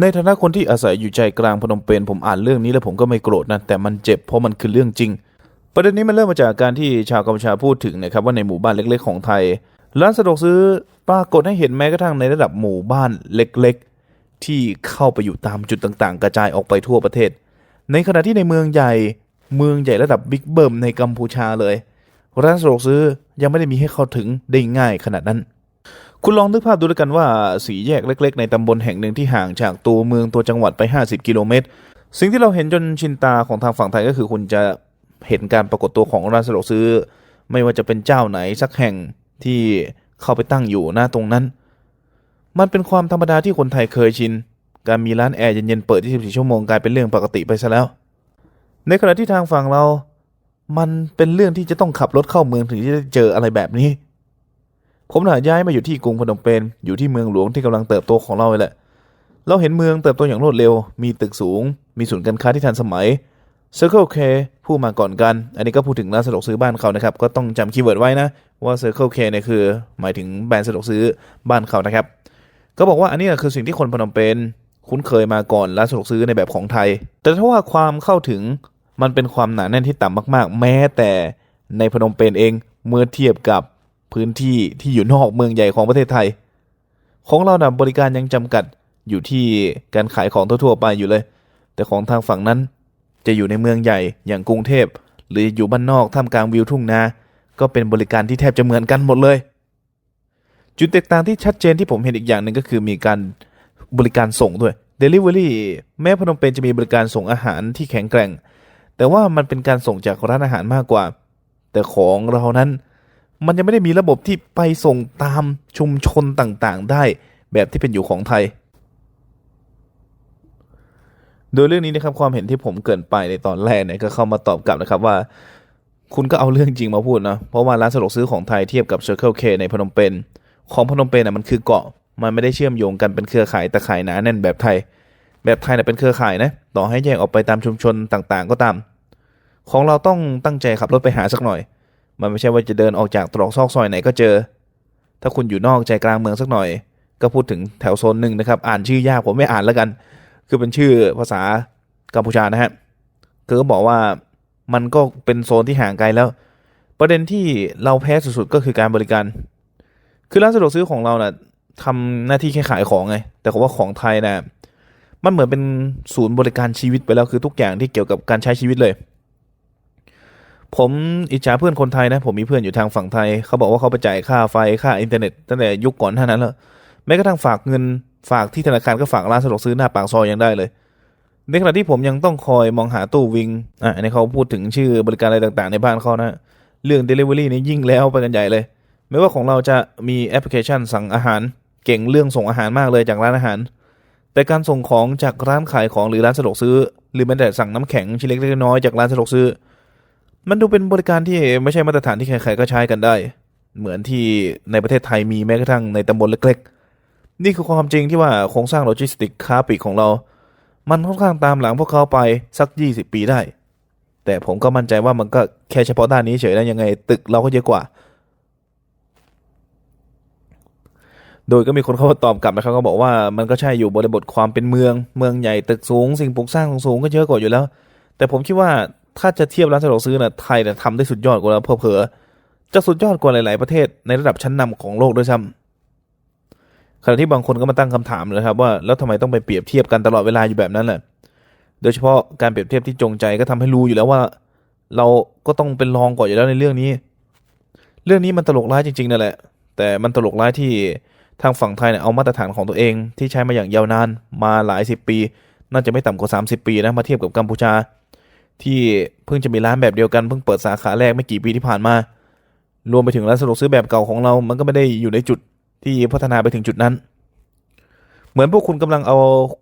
ในฐานะคนที่อาศัยอยู่ใจกลางพนมเปญผมอ่านเรื่องนี้แล้วผมก็ไม่โกรธนะแต่มันเจ็บเพราะมันคือเรื่องจริง ประเด็นนี้มันเริ่มมาจากการที่ชาวกัมพูชาพูดถึงนะครับว่าในหมู่บ้านเล็กๆ ของไทย ร้านสะดวกซื้อปรากฏให้เห็นแม้กระทั่งในระดับหมู่บ้านเล็กๆ ที่เข้าไปอยู่ตามจุดต่างๆ กระจายออกไปทั่วประเทศ ในขณะที่ในเมืองใหญ่เมืองใหญ่ระดับบิ๊กเบิ้มในกัมพูชาเลย ร้านสะดวกซื้อยังไม่ได้มีให้เข้าถึงได้ง่ายขนาดนั้น คุณลองนึกภาพดูแล้วกันว่าสีแยกเล็ก ๆ ในตำบลแห่งหนึ่งที่ห่างจากตัวเมืองตัวจังหวัดไป 50 กิโลเมตร สิ่งที่เราเห็นจนชินตาของทางฝั่งไทยก็คือคุณจะเห็นการปรากฏตัวของร้านสะดวกซื้อ ไม่ว่าจะเป็นเจ้าไหนสักแห่งที่เข้าไปตั้งอยู่หน้าตรงนั้น มันเป็นความธรรมดาที่คนไทยเคยชิน การมีร้านแอร์เย็นๆเปิด 24 ชั่วโมงกลายเป็นเรื่องปกติไปซะแล้ว ในขณะที่ทางฝั่งเรา มันเป็นเรื่องที่จะต้องขับรถเข้าเมืองถึงจะได้เจออะไรแบบนี้ ผมน่ะย้ายมาอยู่ที่กรุงพนมเปญอยู่ที่เมืองหลวงที่กำลังเติบโตของเราเลยแหละ เราเห็นเมืองเติบโตอย่างรวดเร็ว มีตึกสูง มีศูนย์การค้าที่ทันสมัย Circle K ผู้มาก่อนกัน อันนี้ก็พูดถึงร้านสะดวกซื้อบ้านเขานะครับ ก็ต้องจำคีย์เวิร์ดไว้นะ ว่า Circle K เนี่ยคือ หมายถึงแบรนด์สะดวกซื้อบ้านเขานะครับ ก็บอกว่าอันนี้คือสิ่งที่คนพนมเปญคุ้นเคยมาก่อนร้านสะดวกซื้อในแบบของไทย แต่ถ้าว่าความเข้าถึงมันเป็นความหนาแน่นที่ต่ำมากๆ แม้แต่ในพนมเปญเองเมื่อเทียบกับ พื้นที่ที่อยู่นอกเมืองใหญ่ของประเทศไทย ของเรานะบริการยังจำกัดอยู่ที่การขายของทั่วๆไปอยู่เลย แต่ของทางฝั่งนั้นจะอยู่ในเมืองใหญ่อย่างกรุงเทพ หรืออยู่บ้านนอกท่ามกลางวิวทุ่งนา ก็เป็นบริการที่แทบจะเหมือนกันหมดเลย จุดแตกต่างที่ชัดเจนที่ผมเห็นอีกอย่างหนึ่งก็คือมีการบริการส่งด้วย Delivery แม้พนมเปญจะมีบริการส่งอาหารที่แข็งแกร่ง แต่ว่ามันเป็นการส่งจากร้านอาหารมากกว่า แต่ของเรานั้น มันยังไม่ได้มีระบบที่ไปส่งตามชุมชนต่างๆ ได้แบบที่เป็นอยู่ของไทย โดยเรื่องนี้นะครับความเห็นที่ผมเกินไปในตอนแรกเนี่ยก็เข้ามาตอบกลับนะครับว่า คุณก็เอาเรื่องจริงมาพูดนะเพราะว่าร้านสะดวกซื้อของไทยเทียบกับ Circle K ในพนมเปญของพนมเปญน่ะมันคือเกาะมันไม่ได้เชื่อมโยงกันเป็นเครือข่ายตะข่ายหนาแน่นแบบไทย แบบไทยน่ะเป็นเครือข่ายนะต่อให้แยกออกไปตามชุมชนต่างๆ ก็ตาม ของเราต้องตั้งใจขับรถไปหาสักหน่อย มันไม่ใช่ว่าจะเดินออกจากตรอกซอกซอยไหนก็เจอ ถ้าคุณอยู่นอกใจกลางเมืองสักหน่อย ก็พูดถึงแถวโซนหนึ่งนะครับ อ่านชื่อยากผมไม่อ่านแล้วกัน คือเป็นชื่อภาษากัมพูชานะฮะคือก็บอกว่ามันก็เป็นโซนที่ห่างไกลแล้ว ประเด็นที่เราแพ้สุดๆก็คือการบริการ คือร้านสะดวกซื้อของเรานะ่ะทำหน้าที่แค่ขายของไง แต่ว่าของไทยนะ่ะมันเหมือนเป็นศูนย์บริการชีวิตไปแล้วคือทุกอย่างที่เกี่ยวกับการใช้ชีวิตเลย ผมอิจฉาเพื่อนคนไทยนะ ผมมีเพื่อนอยู่ทางฝั่งไทย เขาบอกว่าเขาไปจ่ายค่าไฟค่าอินเทอร์เน็ตตั้งแต่ยุคก่อนหน้านั้นแล้วแม้กระทั่งฝากเงินฝากที่ธนาคารก็ฝากร้านสะดวกซื้อหน้าปากซอยยังได้เลยในขณะที่ผมยังต้องคอยมองหาตู้วิงอะอันเขาพูดถึงชื่อบริการอะไรต่างๆ ในบ้านเขานะ เรื่อง Delivery นี่ยิ่งแล้วไปกันใหญ่เลย ไม่ว่าของเราจะมีแอปพลิเคชันสั่งอาหาร เก่งเรื่องส่งอาหารมากเลยจากร้านอาหาร แต่การส่งของจากร้านขายของหรือร้านสะดวกซื้อ หรือแม้แต่สั่งน้ำแข็งชิ้นเล็กๆน้อยๆจากร้านสะดวกซื้อ มันดูเป็นบริการที่ไม่ใช่มาตรฐานที่ใครๆก็ใช้กันได้ เหมือนที่ในประเทศไทยมีแม้กระทั่งในตำบลเล็กๆ นี่คือความจริงที่ว่าโครงสร้างโลจิสติกค้าปลีกของเรา มันค่อนข้างตามหลังพวกเขาไปสัก 20 ปีได้ แต่ผมก็มั่นใจว่ามันก็แค่เฉพาะด้านนี้เฉยนะยังไง ตึกเราก็เยอะกว่า โดยก็มีคนเข้ามาตอบกลับนะครับก็บอกว่ามันก็ใช่อยู่บริบทความเป็นเมือง เมืองใหญ่ตึกสูง สิ่งปลูกสร้างสูงๆก็เยอะกว่าอยู่แล้ว แต่ผมคิดว่า ถ้าจะเทียบร้านสะดวกซื้อนะไทยเนี่ยทำได้สุดยอดกว่าแล้วเผลอๆจะสุดยอดกว่าหลาย ๆ ประเทศในระดับชั้นนำของโลกด้วยซ้ำขณะที่บางคนก็มาตั้งคำถามเลยครับว่าแล้วทำไมต้องไปเปรียบเทียบกันตลอดเวลาอยู่แบบนั้นแหละโดยเฉพาะการเปรียบเทียบที่จงใจก็ทำให้รู้อยู่แล้วว่า เราก็ต้องเป็นรองก่อนอยู่แล้วในเรื่องนี้ เรื่องนี้มันตลกร้ายจริง ๆ นั่นแหละ แต่มันตลกร้ายที่ทางฝั่งไทยเนี่ยเอามาตรฐานของตัวเอง ที่ใช้มาอย่างยาวนานมาหลายสิบปี น่าจะไม่ต่ำกว่า 30 ปีนะมาเทียบกับกัมพูชา ที่เพิ่งจะมีร้านแบบเดียวกันเพิ่งเปิดสาขาแรกไม่กี่ปีที่ผ่านมา รวมไปถึงร้านสะดวกซื้อแบบเก่าของเรา มันก็ไม่ได้อยู่ในจุดที่พัฒนาไปถึงจุดนั้น เหมือนพวกคุณกำลังเอา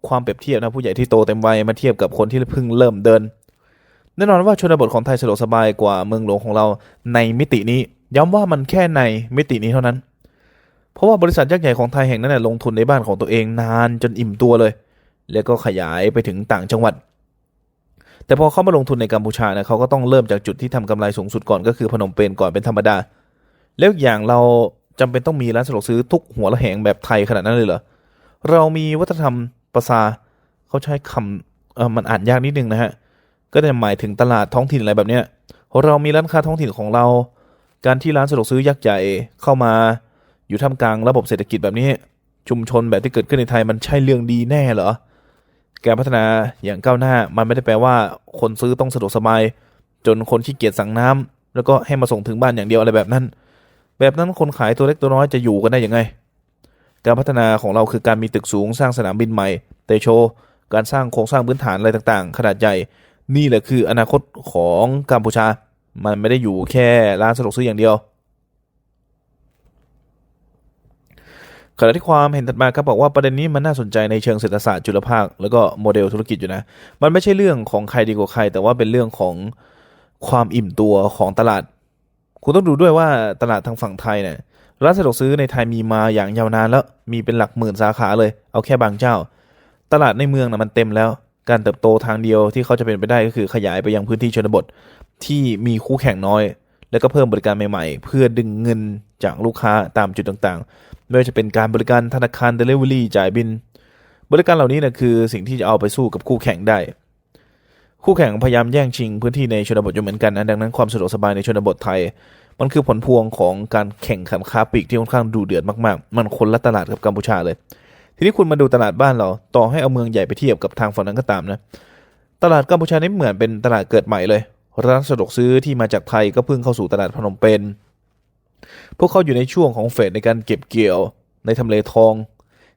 ความเปรียบเทียบนะผู้ใหญ่ที่โตเต็มวัยมาเทียบกับคนที่เพิ่งเริ่มเดิน แน่นอนว่าชนบทของไทยสะดวกสบายกว่าเมืองหลวงของเราในมิตินี้ ย้ำว่ามันแค่ในมิตินี้เท่านั้น เพราะว่าบริษัทยักษ์ใหญ่ของไทยแห่งนั้นลงทุนในบ้านของตัวเองนานจนอิ่มตัวเลย แล้วก็ขยายไปถึงต่างจังหวัด แต่พอเขามาลงทุนในกัมพูชานี่ยเขาก็ต้องเริ่มจากจุดที่ทำกำไรสูงสุดก่อนก็คือพนมเปญก่อนเป็นธรรมดา แล้วอย่างเราจำเป็นต้องมีร้านสะดวกซื้อทุกหัวละแหงแบบไทยขนาดนั้นเลยเหรอ เรามีวัฒนธรรมภาษาเขาใช้คำเออมันอ่านยากนิดนึงนะฮะ ก็จะหมายถึงตลาดท้องถิ่นอะไรแบบเนี้ยเรามีร้านค้าท้องถิ่นของเรา การที่ร้านสะดวกซื้อยักษ์ใหญ่เข้ามาอยู่ท่ามกลางระบบเศรษฐกิจแบบนี้ ชุมชนแบบที่เกิดขึ้นในไทยมันใช่เรื่องดีแน่เหรอ การพัฒนาอย่างก้าวหน้ามันไม่ได้แปลว่าคนซื้อต้องสะดวกสบาย จนคนขี้เกียจสั่งน้ำแล้วก็ให้มาส่งถึงบ้านอย่างเดียวอะไรแบบนั้น แบบนั้นคนขายตัวเล็กตัวน้อยจะอยู่กันได้ยังไง การพัฒนาของเราคือการมีตึกสูงสร้างสนามบินใหม่เตโช การสร้างโครงสร้างพื้นฐานอะไรต่างๆ ขนาดใหญ่ นี่แหละคืออนาคตของกัมพูชา มันไม่ได้อยู่แค่ร้านสะดวกซื้ออย่างเดียว ขณะที่ความเห็นถัดมาครับบอกว่าประเด็นนี้มันน่าสนใจในเชิงเศรษฐศาสตร์จุลภาค แล้วก็โมเดลธุรกิจอยู่นะ มันไม่ใช่เรื่องของใครดีกว่าใคร แต่ว่าเป็นเรื่องของความอิ่มตัวของตลาด คุณต้องดูด้วยว่าตลาดทางฝั่งไทยเนี่ยร้านสะดวกซื้อในไทยมีมาอย่างยาวนานแล้วมีเป็นหลักหมื่นสาขาเลย เอาแค่บางเจ้า ตลาดในเมืองนะมันเต็มแล้ว การเติบโตทางเดียวที่เขาจะเป็นไปได้ก็คือขยายไปยังพื้นที่ชนบทที่มีคู่แข่งน้อย แล้วก็เพิ่มบริการใหม่ ๆ เพื่อดึงเงินจากลูกค้าตามจุดต่างๆ ไม่ว่าจะเป็นการบริการธนาคารเดลิเวอรี่จ่ายบิน บริการเหล่านี้นะคือสิ่งที่จะเอาไปสู้กับคู่แข่งได้ คู่แข่งพยายามแย่งชิงพื้นที่ในชนบทอยู่เหมือนกันนะดังนั้นความสะดวกสบายในชนบทไทย มันคือผลพวงของการแข่งขันค้าปลีกที่ค่อนข้างดูเดือดมากๆ มันคนละตลาดกับกัมพูชาเลย ทีนี้คุณมาดูตลาดบ้านเรา ต่อให้เอาเมืองใหญ่ไปเทียบกับทางฝั่งนั้นก็ตามนะ ตลาดกัมพูชานี่เหมือนเป็นตลาดเกิดใหม่เลยร้านสะดวกซื้อที่มาจากไทยก็เพิ่งเข้าสู่ตลาดพนมเปญ พวกเขาอยู่ในช่วงของเฟสในการเก็บเกี่ยวในทำเลทอง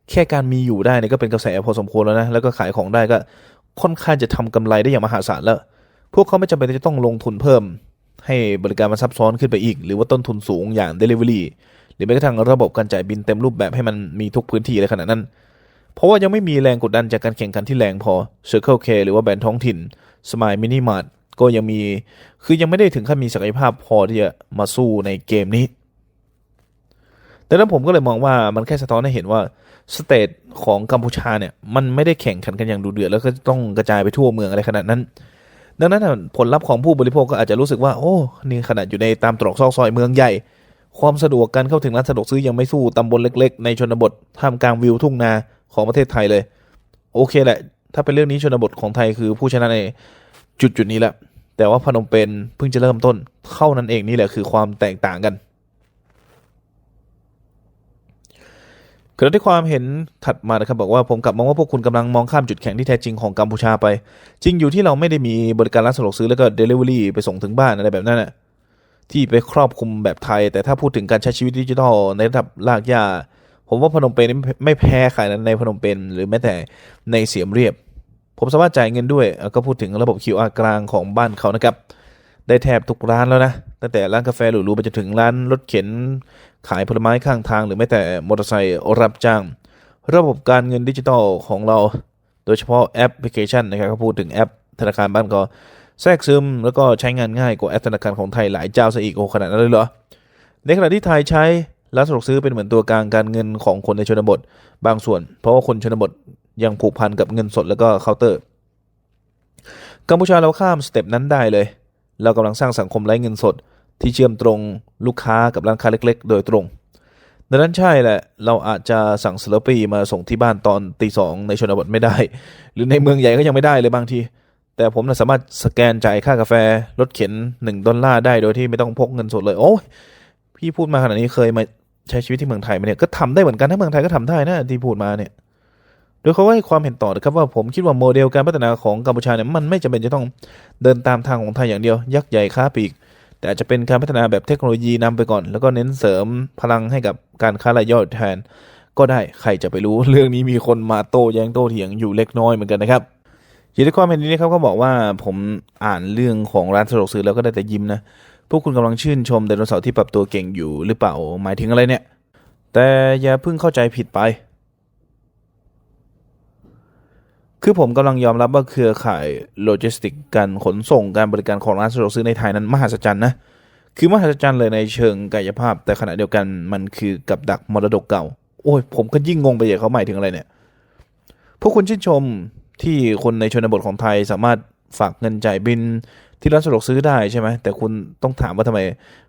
แค่การมีอยู่ได้เนี่ยก็เป็นกระแสพอสมควรแล้วนะ แล้วก็ขายของได้ก็ค่อนข้างจะทำกำไรได้อย่างมหาศาลแล้ว พวกเขาไม่จำเป็นจะต้องลงทุนเพิ่ม ให้บริการมันซับซ้อนขึ้นไปอีก หรือว่าต้นทุนสูงอย่าง Delivery หรือแม้กระทั่งระบบการจ่ายบินเต็มรูปแบบให้มันมีทุกพื้นที่เลยขนาดนั้น เพราะว่ายังไม่มีแรงกดดันจากการแข่งขันที่แรงพอ Circle K หรือว่าแบรนด์ท้องถิ่น Smile Mini Mart ก็ยังมีคือยังไม่ได้ถึงขั้นมีศักยภาพพอที่จะมาสู้ในเกมนี้ดังนั้นผมก็เลยมองว่ามันแค่สะท้อนให้เห็นว่าสเตทของกัมพูชาเนี่ยมันไม่ได้แข่งขันกันอย่างดูเดือดแล้วก็ต้องกระจายไปทั่วเมืองอะไรขนาดนั้น ดังนั้นผลลัพธ์ของผู้บริโภคก็อาจจะรู้สึกว่าโอ้นี่ขนาดอยู่ในตามตรอกซอกซอยเมืองใหญ่ ความสะดวกการเข้าถึงร้านสะดวกซื้อยังไม่สู้ตำบลเล็ก ๆ ในชนบทท่ามกลางวิวทุ่งนาของประเทศไทยเลย โอเคแหละ ถ้าเป็นเรื่องนี้ชนบทของไทยคือผู้ชนะใน จุดจุดนี้แหละ แต่ว่าพนมเปญเพิ่งจะเริ่มต้นเท่านั้นเองนี่แหละคือความแตกต่างกันขณะที่ความเห็นถัดมานะครับบอกว่าผมกลับมองว่าพวกคุณกำลังมองข้ามจุดแข็งที่แท้จริงของกัมพูชาไป จริงอยู่ที่เราไม่ได้มีบริการร้านสะดวกซื้อแล้วก็เดลิเวอรี่ไปส่งถึงบ้านอะไรแบบนั้นนะที่ไปครอบคลุมแบบไทย แต่ถ้าพูดถึงการใช้ชีวิตดิจิทัลในระดับลากยาผมว่าพนมเปญไม่แพ้ใครนะในพนมเปญหรือแม้แต่ในเสียมเรียบ ผมสามารถจ่ายเงินด้วยเอ่อก็พูดถึงระบบ QR กลางของบ้านเขานะครับ ได้แทบทุกร้านแล้วนะ ตั้งแต่ร้านกาแฟหรูๆไปจนถึงร้านรถเข็น ขายผลไม้ข้างทาง หรือแม้แต่มอเตอร์ไซค์รับจ้าง ระบบการเงินดิจิทัลของเรา โดยเฉพาะแอปพลิเคชันนะครับก็พูดถึงแอปธนาคารบ้านก็แทรกซึม แล้วก็ใช้งานง่ายกว่าแอปธนาคารของไทยหลายเจ้าซะอีกโอ้ขนาดนั้นเลยเหรอ ในขณะที่ไทยใช้ร้านสะดวกซื้อเป็นเหมือนตัวกลางการเงินของคนในชนบทบางส่วน เพราะว่าคนชนบท ยังผูกพันกับเงินสดแล้วก็เคาน์เตอร์ กัมพูชาเราข้ามสเต็ปนั้นได้เลย เรากำลังสร้างสังคมไร้เงินสด ที่เชื่อมตรงลูกค้ากับร้านค้าเล็ก ๆ โดยตรงดังนั้นใช่แหละ เราอาจจะสั่งสลปีมาส่งที่บ้านตอนตีสองในชนบทไม่ได้ หรือในเมืองใหญ่ก็ยังไม่ได้เลยบางที แต่ผมนะสามารถสแกนจ่ายค่ากาแฟรถเข็นหนึ่งดอลลาร์ได้โดยที่ไม่ต้องพกเงินสดเลย โอ้ยพี่พูดมาขนาดนี้เคยมาใช้ชีวิตที่เมืองไทยไหมเนี่ย ก็ทำได้เหมือนกันถ้าเมืองไทยก็ทำได้นะที่พูดมาเนี่ย โดยเขาให้ความเห็นต่อนะครับว่าผมคิดว่าโมเดลการพัฒนาของกัมพูชาเนี่ยมันไม่จำเป็นจะต้องเดินตามทางของไทยอย่างเดียวยักษ์ใหญ่ค้าปลีก แต่จะเป็นการพัฒนาแบบเทคโนโลยีนำไปก่อน แล้วก็เน้นเสริมพลังให้กับการค้ารายย่อยแทน ก็ได้ใครจะไปรู้เรื่องนี้มีคนมาโต้แย้งโต้เถียงอยู่เล็กน้อยเหมือนกันนะครับอย่างที่ความเห็นนี้นะครับก็บอกว่าผมอ่านเรื่องของร้านสะดวกซื้อแล้วก็ได้แต่ยิ้มนะพวกคุณกำลังชื่นชมไดโนเสาร์ที่ปรับตัวเก่งอยู่หรือเปล่าหมายถึงอะไรเนี่ย แต่อย่าเพิ่งเข้าใจผิดไป คือผมกำลังยอมรับว่าเครือข่ายโลจิสติกการขนส่งการบริการของร้านสะดวกซื้อในไทยนั้นมหัศจรรย์นะคือมหัศจรรย์เลยในเชิงกายภาพ แต่ขณะเดียวกันมันคือกับดักมรดกเก่า โอ้ย ผมก็ยิ่งงงไปอย่เขาหมายถึงอะไรเนี่ย พวกคุณชื่นชมที่คนในชนบทของไทยสามารถฝากเงินจ่ายบินที่ร้านสะดวกซื้อได้ใช่ไหมแต่คุณต้องถามว่าทำไม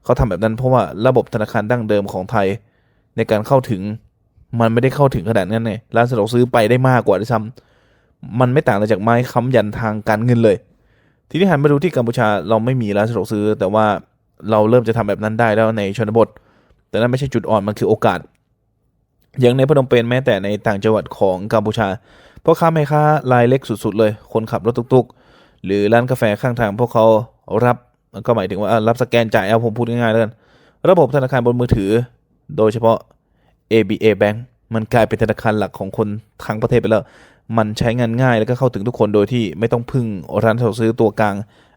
เขาทำแบบนั้น เพราะว่าระบบธนาคารดั้งเดิมของไทย ในการเข้าถึงมันไม่ได้เข้าถึงขนาดนั้นไงร้านสะดวกซื้อไปได้มากกว่าด้วยซ้ำ มันไม่ต่างอะไรจากไม้ค้ำยันทางการเงินเลย ทีนี้หันมาดูที่กัมพูชาเราไม่มีร้านสะดวกซื้อ แต่ว่าเราเริ่มจะทำแบบนั้นได้แล้วในชนบท แต่นั่นไม่ใช่จุดอ่อนมันคือโอกาส อย่างในพนมเปญแม้แต่ในต่างจังหวัดของกัมพูชาพ่อค้าแม่ค้ารายเล็กสุด ๆ เลย คนขับรถตุกๆ หรือร้านกาแฟข้างทางพวกเขารับก็หมายถึงว่ารับสแกนจ่ายเอาผมพูดง่ายๆแล้วกันระบบธนาคารบนมือถือ โดยเฉพาะ ABA Bank มันกลายเป็นธนาคารหลักของคนทั้งประเทศไปแล้ว มันใช้งานง่ายแล้วก็เข้าถึงทุกคนโดยที่ไม่ต้องพึ่งร้านสะดวกซื้อตัวกลาง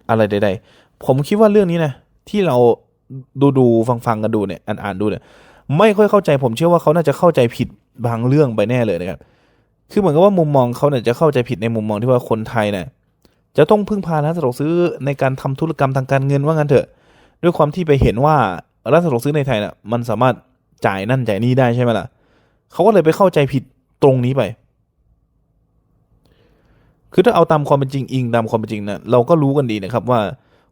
อะไรใด ๆ ผมคิดว่าเรื่องนี้นะที่เราดูดูฟังฟังๆกันดูเนี่ยอ่านอ่านดูเนี่ยไม่ค่อยเข้าใจผมเชื่อว่าเขาน่าจะเข้าใจผิดบางเรื่องไปแน่เลยนะครับคือเหมือนกับว่ามุมมองเขาเนี่ยจะเข้าใจผิดในมุมมองที่ว่าคนไทยเนี่ยจะต้องพึ่งพาร้านสะดวกซื้อในการทำธุรกรรมทางการเงินว่างั้นเถอะ ด้วยความที่ไปเห็นว่าร้านสะดวกซื้อในไทยน่ะมันสามารถจ่ายนั่นจ่ายนี่ได้ใช่ไหมล่ะเขาก็เลยไปเข้าใจผิดตรงนี้ไป คือถ้าเอาตามความเป็นจริงอิงตามความเป็นจริงนะเราก็รู้กันดีนะครับว่า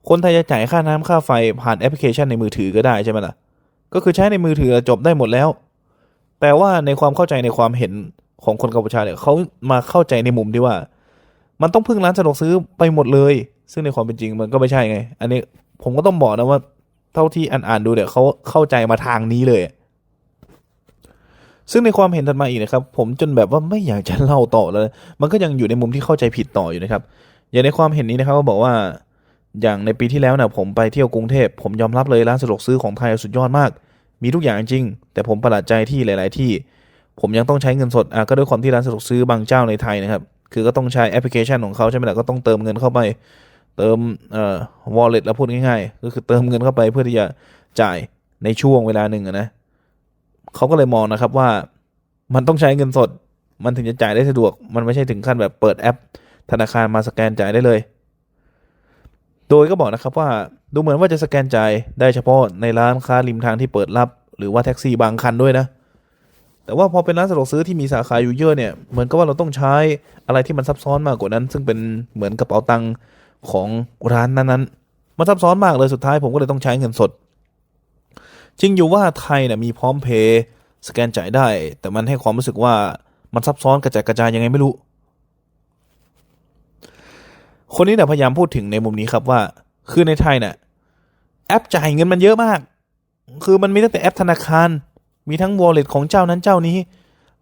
คนไทยจะจ่ายค่าน้ำค่าไฟผ่านแอปพลิเคชันในมือถือก็ได้ใช่ไหมล่ะ ก็คือใช้ในมือถือจบได้หมดแล้ว แต่ว่าในความเข้าใจในความเห็นของคนกัมพูชาเนี่ยเขามาเข้าใจในมุมที่ว่า มันต้องพึ่งร้านสะดวกซื้อไปหมดเลย ซึ่งในความเป็นจริงมันก็ไม่ใช่ไง อันนี้ผมก็ต้องบอกนะว่า เท่าที่อ่านอ่านๆดูเนี่ยเขาเข้าใจมาทางนี้เลย ซึ่งในความเห็นถัดมาอีกนะครับ ผมจนแบบว่าไม่อยากจะเล่าต่อแล้ว มันก็ยังอยู่ในมุมที่เข้าใจผิดต่ออยู่นะครับ อย่างในความเห็นนี้นะครับก็บอกว่า อย่างในปีที่แล้วนะผมไปเที่ยวกรุงเทพ ผมยอมรับเลยร้านสะดวกซื้อของไทยสุดยอดมาก มีทุกอย่างจริง แต่ผมประหลาดใจที่หลาย ๆ ที่ ผมยังต้องใช้เงินสดอะก็ด้วยความที่ร้านสะดวกซื้อบางเจ้าในไทยนะครับ คือก็ต้องใช้แอปพลิเคชันของเขาใช่ไหมล่ะ ก็ต้องเติมเงินเข้าไป เติมเอ่อ wallet แล้วพูดง่าย ๆ ก็คือเติมเงินเข้าไปเพื่อที่จะจ่ายในช่วงเวลาหนึ่งนะ เขาก็เลยมองนะครับว่ามันต้องใช้เงินสด มันถึงจะจ่ายได้สะดวก มันไม่ใช่ถึงขั้นแบบเปิดแอป ธนาคารมาสแกนจ่ายได้เลย โดยก็บอกนะครับว่าดูเหมือนว่าจะสแกนจ่ายได้เฉพาะในร้านค้าริมทางที่เปิดรับ หรือว่าแท็กซี่บางคันด้วยนะ แต่ว่าพอเป็นร้านสะดวกซื้อที่มีสาขาอยู่เยอะเนี่ย เหมือนกับว่าเราต้องใช้อะไรที่มันซับซ้อนมากกว่านั้น ซึ่งเป็นเหมือนกระเป๋าตังค์ของร้านนั้นๆมันซับซ้อนมากเลยสุดท้ายผมก็เลยต้องใช้เงินสด จริงอยู่ว่าไทยเนี่ยมีพร้อมเพย์สแกนจ่ายได้ แต่มันให้ความรู้สึกว่ามันซับซ้อนกระจายกระจายยังไงไม่รู้ คนนี้เนี่ยพยายามพูดถึงในมุมนี้ครับว่า คือในไทยเนี่ยแอปจ่ายเงินมันเยอะมาก คือมันมีตั้งแต่แอปธนาคาร มีทั้ง wallet ของเจ้านั้นเจ้านี้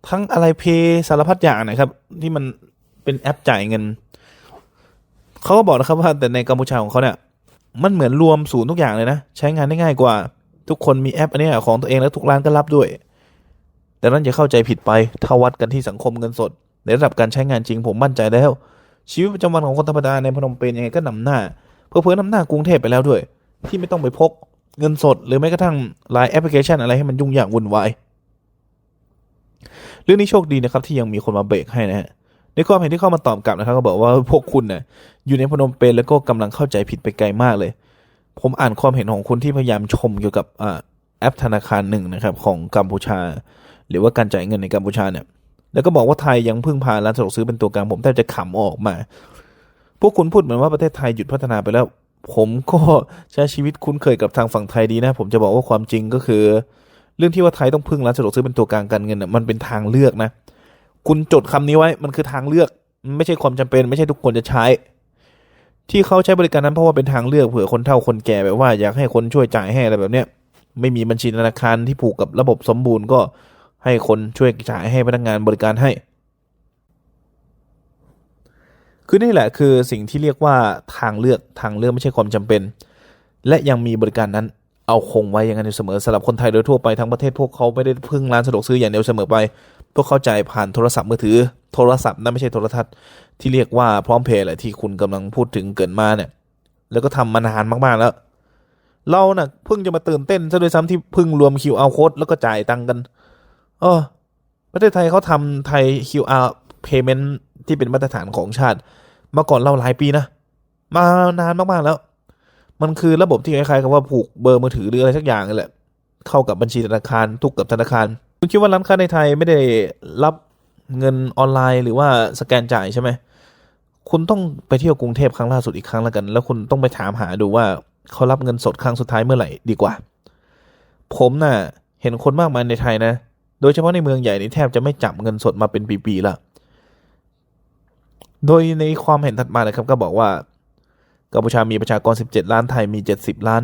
ทั้งอะไรเพย์สารพัดอย่างนะครับ ที่มันเป็นแอปจ่ายเงิน เขาก็บอกนะครับว่าแต่ในกัมพูชาของเขาเนี่ย มันเหมือนรวมศูนย์ทุกอย่างเลยนะ ใช้งานได้ง่ายกว่า ทุกคนมีแอปอันนี้ของตัวเองแล้วทุกร้านก็รับด้วย แต่นั้นอย่าเข้าใจผิดไปถ้าวัดกันที่สังคมเงินสด ในระดับการใช้งานจริงผมมั่นใจแล้ว ชีวิตประจำวันของคนธรรมดาในพนมเปญยังไงก็นำหน้า เพื่อเพื่อนำหน้ากรุงเทพไปแล้วด้วย ที่ไม่ต้องไปพกเงินสด หรือแม้กระทั่งไลน์แอปพลิเคชันอะไรให้มันยุ่งยากวุ่นวายเรื่องนี้โชคดีนะครับที่ยังมีคนมาเบรกให้นะฮะในความเห็นที่เข้ามาตอบกลับนะครับก็บอกว่าพวกคุณเนี่ยอยู่ในพนมเปญแล้วก็กำลังเข้าใจผิดไปไกลมากเลย ผมอ่านความเห็นของคนที่พยายามชมเกี่ยวกับอแอปธนาคารหนึ่งนะครับ ของกัมพูชา หรือว่าการจ่ายเงินในกัมพูชาเนี่ย แล้วก็บอกว่าไทยยังพึ่งพาร้านสะดวกซื้อเป็นตัวกลางผมแทบจะขำออกมา พวกคุณพูดเหมือนว่าประเทศไทยหยุดพัฒนาไปแล้ว ผมก็ใช้ชีวิตคุ้นเคยกับทางฝั่งไทยดีนะ ผมจะบอกว่าความจริงก็คือ เรื่องที่ว่าไทยต้องพึ่งร้านสะดวกซื้อเป็นตัวกลางการเงินน่ะมันเป็นทางเลือกนะ คุณจดคำนี้ไว้มันคือทางเลือก ไม่ใช่ความจำเป็น ไม่ใช่ทุกคนจะใช้ ที่เขาใช้บริการนั้นเพราะว่าเป็นทางเลือกเผื่อคนเฒ่าคนแก่แบบว่าอยากให้คนช่วยจ่ายให้อะไรแบบเนี้ยไม่มีบัญชีธนาคารที่ผูกกับระบบสมบูรณ์ก็ให้คนช่วยจ่ายให้พนักงานบริการให้ คือนี่แหละคือสิ่งที่เรียกว่าทางเลือกทางเลือกไม่ใช่ความจำเป็น และยังมีบริการนั้นเอาคงไว้อย่างนั้นอยู่เสมอสำหรับคนไทยโดยทั่วไปทั้งประเทศพวกเขาไม่ได้พึ่งร้านสะดวกซื้ออย่างเดียวเสมอไป พวกเขาใจผ่านโทรศัพท์มือถือ โทรศัพท์นั่นไม่ใช่โทรทัศน์ที่เรียกว่าพร้อมเพย์แหละที่คุณกำลังพูดถึงเกินมาเนี่ย แล้วก็ทำมานานมากๆแล้ว เราน่ะเพิ่งจะมาตื่นเต้นซะด้วยซ้ำที่เพิ่งรวม QR code แล้วก็จ่ายตังค์กันเออประเทศไทยเขาทำไทย QR payment ที่เป็นมาตรฐานของชาติ มาก่อนเราหลายปีนะมานานมากๆแล้ว มันคือระบบที่คล้ายๆกับว่าผูกเบอร์มือถือหรืออะไรสักอย่างนี่แหละ เข้ากับบัญชีธนาคารทุกกับธนาคาร คุณคิดว่าร้านค้าในไทยไม่ได้รับเงินออนไลน์หรือว่าสแกนจ่ายใช่ไหม คุณต้องไปเที่ยวกรุงเทพครั้งล่าสุดอีกครั้งแล้วกัน แล้วคุณต้องไปถามหาดูว่าเขารับเงินสดครั้งสุดท้ายเมื่อไหร่ดีกว่า ผมน่ะเห็นคนมากมายในไทยนะ โดยเฉพาะในเมืองใหญ่นี่แทบจะไม่จับเงินสดมาเป็นปีๆละโดยในความเห็นถัดมานะครับก็บอกว่ากัมพูชามีประชากร 17 ล้านไทยมี 70 ล้าน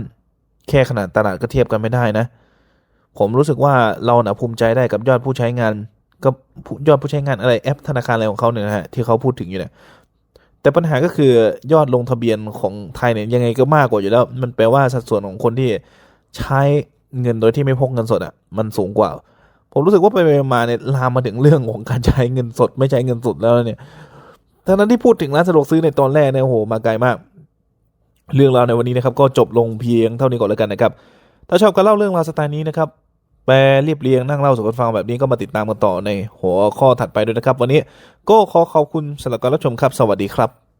แค่ขนาดตลาดก็เทียบกันไม่ได้นะ ผมรู้สึกว่าเรานะภูมิใจได้กับยอดผู้ใช้งานกับยอดผู้ใช้งานอะไรแอปธนาคารอะไรของเขาเนี่ยนะฮะที่เขาพูดถึงอยู่เนี่ยแต่ปัญหาก็คือยอดลงทะเบียนของไทยเนี่ยยังไงก็มากกว่าอยู่แล้ว มันแปลว่าสัดส่วนของคนที่ใช้เงินโดยที่ไม่พกเงินสดอะมันสูงกว่า ผมรู้สึกว่าไปมาเนี่ยลามมาถึงเรื่องของการใช้เงินสด ไม่ใช้เงินสดแล้วเนี่ยทั้งนั้นที่พูดถึงร้านสะดวกซื้อในตอนแรกเนี่ยโอ้โหมาไกลมาก เรื่องราวในวันนี้นะครับ ก็จบลงเพียงเท่านี้ก่อนแล้วกันนะครับ ถ้าชอบการเล่าเรื่องราวสไตล์นี้นะครับแปลเรียบเรียงนั่งเล่าสู่กันฟังแบบนี้ก็มาติดตามกันต่อในหัวข้อถัดไปด้วยนะครับ วันนี้ก็ขอขอบคุณสำหรับการรับชมครับ สวัสดีครับ